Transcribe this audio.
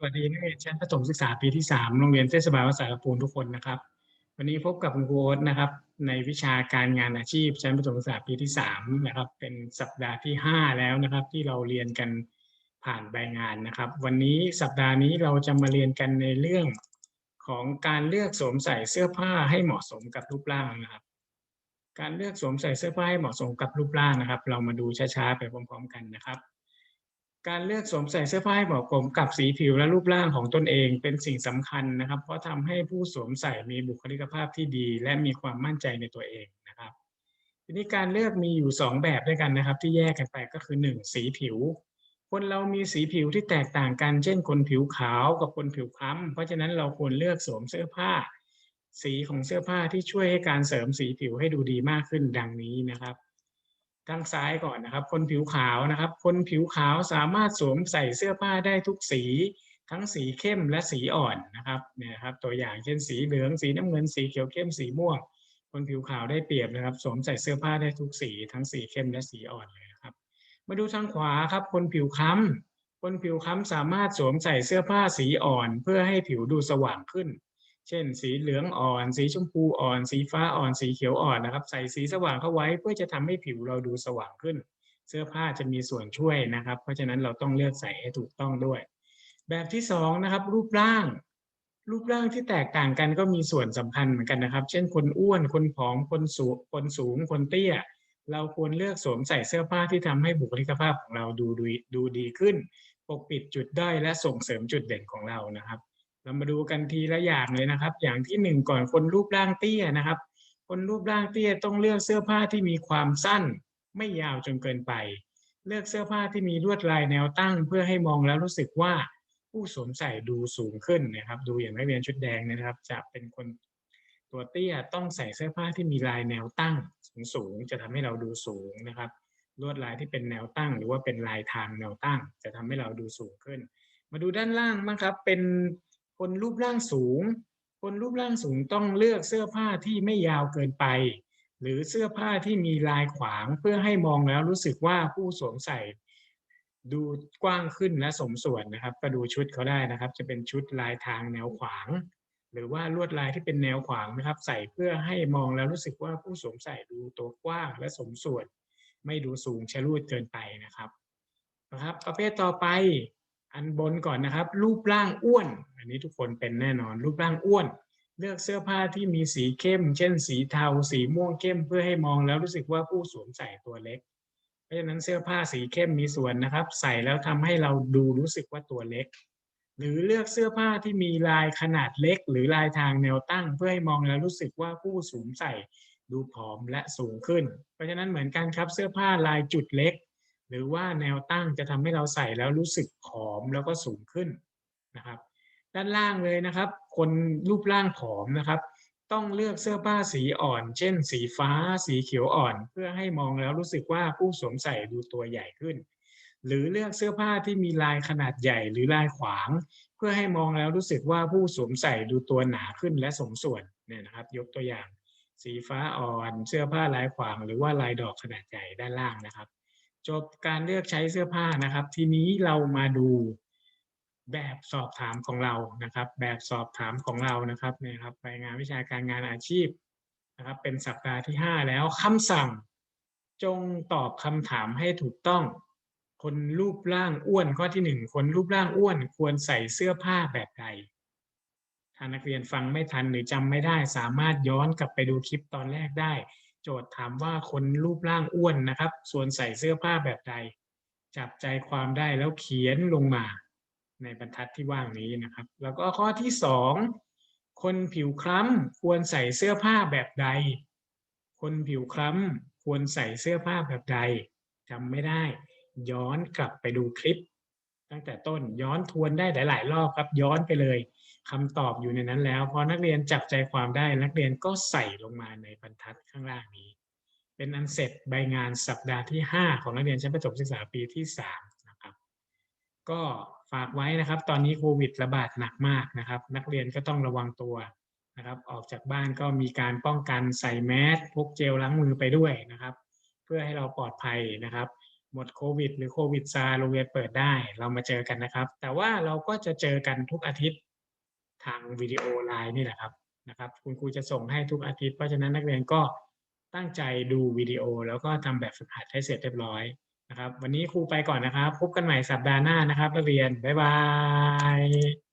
สวัสดีนักเรียนชั้นประถมศึกษาปีที่3โรงเรียนเทศบาลวัดสารปูนทุกคนนะครับ วันนี้พบกับคุณครูโอ๊ตนะครับ ในวิชาการงานอาชีพชั้นประถมศึกษาปีที่3นะครับ เป็นสัปดาห์ที่5แล้วนะครับ ที่เราเรียนกันผ่านใบงานนะครับ วันนี้สัปดาห์นี้เราจะมาเรียนกันในเรื่องของการเลือกสวมใส่เสื้อผ้าให้เหมาะสมกับรูปร่างนะครับ การเลือกสวมใส่เสื้อผ้าให้เหมาะสมกับรูปร่างนะครับ เรามาดูช้าๆไปพร้อม ๆ กันนะครับ การเลือกสวมใส่เสื้อผ้าให้เหมาะสมกับสีผิวและรูปร่างของตนเองเป็นสิ่งสำคัญนะครับ เพราะทำให้ผู้สวมใส่มีบุคลิกภาพที่ดี และมีความมั่นใจในตัวเองนะครับ ทีนี้การเลือกมีอยู่สองแบบด้วยกันนะครับ ที่แยกกันไปก็คือหนึ่งสีผิว คนเรามีสีผิวที่แตกต่างกัน เช่น คนผิวขาวกับคนผิวคล้ำเพราะฉะนั้นเราควรเลือกสวมเสื้อผ้า สีของเสื้อผ้าที่ช่วยให้การเสริมสีผิวให้ดูดีมากขึ้นดังนี้นะครับ ทางซ้ายก่อนนะครับ คนผิวขาวนะครับ คนผิวขาวสามารถสวมใส่เสื้อผ้าได้ทุกสี ทั้งสีเข้มและสีอ่อนนะครับเนี่ยครับ ตัวอย่างเช่นสีเหลืองสีน้ำเงินสีเขียวเข้มสีม่วง คนผิวขาวได้เปรียบนะครับ สวมใส่เสื้อผ้าได้ทุกสี ทั้งสีเข้มและสีอ่อนเลยนะครับ มาดูทางขวาครับ คนผิวคล้ำคนผิวคล้ำสามารถสวมใส่เสื้อผ้าสีอ่อน เพื่อให้ผิวดูสว่างขึ้น เช่น สีเหลืองอ่อน สีชมพูอ่อน สีฟ้าอ่อน สีเขียวอ่อนนะครับ ใส่สีสว่างเข้าไว้เพื่อจะทำให้ผิวเราดูสว่างขึ้น เสื้อผ้าจะมีส่วนช่วยนะครับ เพราะฉะนั้นเราต้องเลือกใส่ให้ถูกต้องด้วย แบบที่สองนะครับรูปร่าง รูปร่างที่แตกต่างกันก็มีส่วนสำคัญเหมือนกันนะครับ เช่น คนอ้วน คนผอม คนสูง คนสูง คนเตี้ย เราควรเลือกสวมใส่เสื้อผ้าที่ทำให้บุคลิกภาพของเราดูดูดูดีขึ้น ปกปิดจุดด้อยและส่งเสริมจุดเด่นของเรานะครับ เรามาดูกันทีละอย่างเลยนะครับ อย่างที่หนึ่งก่อนคนรูปร่างเตี้ยนะครับ คนรูปร่างเตี้ยต้องเลือกเสื้อผ้าที่มีความสั้น ไม่ยาวจนเกินไป เลือกเสื้อผ้าที่มีลวดลายแนวตั้ง เพื่อให้มองแล้วรู้สึกว่าผู้สวมใส่ดูสูงขึ้นนะครับ ดูอย่างนักเรียนชุดแดงนะครับ จะเป็นคนตัวเตี้ยต้องใส่เสื้อผ้าที่มีลายแนวตั้ง สูงสงจะทำให้เราดูสูงนะครับ ลวดลายที่เป็นแนวตั้ง หรือว่าเป็นลายทางแนวตั้ง จะทำให้เราดูสูงขึ้น มาดูด้านล่างบ้างครับ เป็น คนรูปร่างสูง คนรูปร่างสูงต้องเลือกเสื้อผ้าที่ไม่ยาวเกินไป หรือเสื้อผ้าที่มีลายขวางเพื่อให้มองแล้วรู้สึกว่าผู้สวมใส่ ดูกว้างขึ้นและสมส่วนนะครับ ก็ดูชุดเขาได้นะครับ จะเป็นชุดลายทางแนวขวาง หรือว่าลวดลายที่เป็นแนวขวางนะครับ ใส่เพื่อให้มองแล้วรู้สึกว่าผู้สวมใส่ดูตัวกว้างและสมส่วน ไม่ดูสูงชะลูดเกินไปนะครับนะครับ ประเภทต่อไป อันบนก่อนนะครับ รูปร่างอ้วน อันนี้ทุกคนเป็นแน่นอน รูปร่างอ้วน เลือกเสื้อผ้าที่มีสีเข้ม เช่น สีเทา สีม่วงเข้ม เพื่อให้มองแล้วรู้สึกว่าผู้สวมใส่ตัวเล็ก เพราะฉะนั้นเสื้อผ้าสีเข้มมีส่วนนะครับ ใส่แล้วทำให้เราดูรู้สึกว่าตัวเล็ก หรือเลือกเสื้อผ้าที่มีลายขนาดเล็ก หรือลายทางแนวตั้ง เพื่อให้มองแล้วรู้สึกว่าผู้สวมใส่ดูผอมและสูงขึ้น เพราะฉะนั้นเหมือนกันครับเสื้อผ้าลายจุดเล็ก หรือว่าแนวตั้งจะทำให้เราใส่แล้วรู้สึกผอมแล้วก็สูงขึ้นนะครับ ด้านล่างเลยนะครับ คนรูปร่างผอมนะครับ ต้องเลือกเสื้อผ้าสีอ่อน เช่น สีฟ้า สีเขียวอ่อน เพื่อให้มองแล้วรู้สึกว่าผู้สวมใส่ดูตัวใหญ่ขึ้น หรือเลือกเสื้อผ้าที่มีลายขนาดใหญ่หรือลายขวาง เพื่อให้มองแล้วรู้สึกว่าผู้สวมใส่ดูตัวหนาขึ้นและสมส่วนเนี่ยนะครับ ยกตัวอย่าง สีฟ้าอ่อน เสื้อผ้าลายขวาง หรือว่าลายดอกขนาดใหญ่ด้านล่างนะครับ จบการเลือกใช้เสื้อผ้านะครับ ทีนี้เรามาดูแบบสอบถามของเรานะครับ แบบสอบถามของเรานะครับเนี่ยครับรายงานวิชาการงานอาชีพนะครับ เป็นสัปดาห์ที่ 5 แล้วคำสั่ง จงตอบคำถามให้ถูกต้อง คนรูปร่างอ้วนข้อที่หนึ่งคนรูปร่างอ้วนควรใส่เสื้อผ้าแบบใดถ้านักเรียนฟังไม่ทันหรือจำไม่ได้ สามารถย้อนกลับไปดูคลิปตอนแรกได้ จทย์ถามว่าคนรูปร่างอ้วนนะครับ ส่วนใส่เสื้อผ้าแบบใด จับใจความได้แล้วเขียนลงมาในบรรทัดที่ว่างนี้นะครับ แล้วก็ข้อที่สองคนผิวคล้ำควรใส่เสื้อผ้าแบบใด คนผิวคล้ำควรใส่เสื้อผ้าแบบใดจำไม่ได้ ย้อนกลับไปดูคลิป ตั้งแต่ต้นย้อนทวนได้หลาย ๆ รอบครับ ย้อนไปเลยคำตอบอยู่ในนั้นแล้วพอนักเรียนจับใจความได้นักเรียนก็ใส่ลงมาในบรรทัดข้างล่างนี้ เป็นอันเสร็จใบงานสัปดาห์ที่ 5 ของนักเรียนชั้นประถมศึกษาปีที่3นะครับก็ฝากไว้นะครับ ตอนนี้โควิดระบาดหนักมากนะครับ นักเรียนก็ต้องระวังตัวนะครับ ออกจากบ้านก็มีการป้องกันใส่แมสพกเจลล้างมือไปด้วยนะครับ เพื่อให้เราปลอดภัยนะครับ หมดโควิด หรือโควิดซาโรงเรียนเปิดได้ เรามาเจอกันนะครับ แต่ว่าเราก็จะเจอกันทุกอาทิตย์ทางวิดีโอไลน์นี่แหละครับนะครับ คุณครูจะส่งให้ทุกอาทิตย์เพราะฉะนั้นนักเรียนก็ตั้งใจดูวิดีโอ แล้วก็ทำแบบฝึกหัดให้เสร็จเรียบร้อยนะครับ วันนี้ครูไปก่อนนะครับ พบกันใหม่สัปดาห์หน้านะครับนักเรียนบ๊ายบาย